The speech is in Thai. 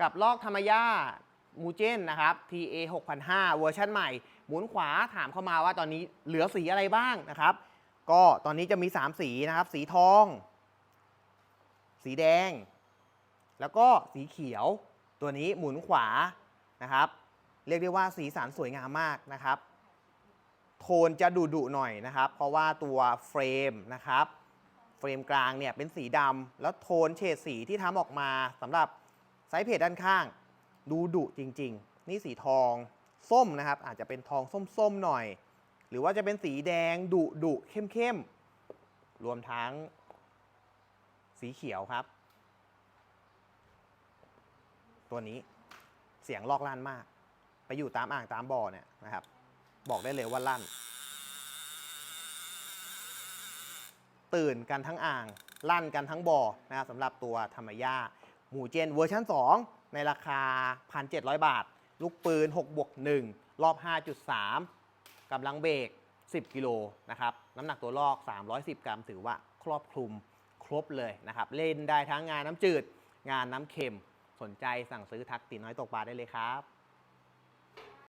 กับลอกธรรมย่ามูเจนนะครับ TA 6005เวอร์ชันใหม่ หมุนขวาถามเข้ามาว่าตอนนี้เหลือสีอะไรบ้างนะครับ ก็ตอนนี้จะมี 3 สีนะครับ สีทอง สีแดง แล้วก็สีเขียว ตัวนี้หมุนขวานะครับ เรียกได้ว่าสีสันสวยงามมากนะครับ โทนจะดุดุหน่อยนะครับ เพราะว่าตัวเฟรมนะครับ เฟรมกลางเนี่ยเป็นสีดำแล้วโทนเฉดสีที่ทำออกมาสำหรับ ไซส์เพจด้านข้าง ดูดุจริง ๆ นี่สีทองส้มนะครับ อาจจะเป็นทองส้มๆหน่อย หรือว่าจะเป็นสีแดงดุดุเข้มๆ รวมทั้งสีเขียวครับ ตัวนี้เสียงลอกลั่นมาก ไปอยู่ตามอ่างตามบ่อเนี่ยนะครับ บอกได้เลยว่าลั่น ตื่นกันทั้งอ่างลั่นกันทั้งบ่อนะครับสำหรับตัวธรรมย่า หมูเจนเวอร์ชัน2 ในราคา 1,700 บาท ลูกปืน 6 บวก 1 รอบ 5.3 กำลังเบรก 10 กิโลนะครับ น้ำหนักตัวลอก 310 กรัม ถือว่าครอบคลุมครบเลยนะครับ เล่นได้ทั้งงานน้ำจืด งานน้ำเค็ม สนใจสั่งซื้อทักตีน้อยตกปลาได้เลยครับ